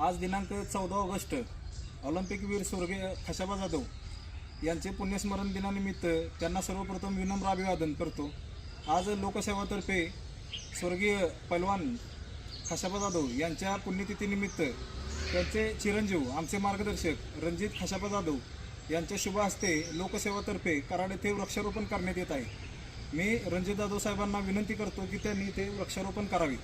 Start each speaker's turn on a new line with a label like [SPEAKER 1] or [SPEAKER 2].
[SPEAKER 1] आज दिनांक चौदा ऑगस्ट ऑलिम्पिकवीर स्वर्गीय खशाबा जाधव यांचे पुण्यस्मरण दिनानिमित्त त्यांना सर्वप्रथम विनम्र अभिवादन करतो. आज लोकसेवातर्फे स्वर्गीय पैलवान खशाबा जाधव यांच्या पुण्यतिथीनिमित्त त्यांचे चिरंजीव आमचे मार्गदर्शक रणजित खशाबा जाधव यांच्या शुभ हस्ते लोकसेवातर्फे कराड येथे वृक्षारोपण करण्यात येत आहे. मी रणजित जाधव साहेबांना विनंती करतो की त्यांनी ते वृक्षारोपण करावे.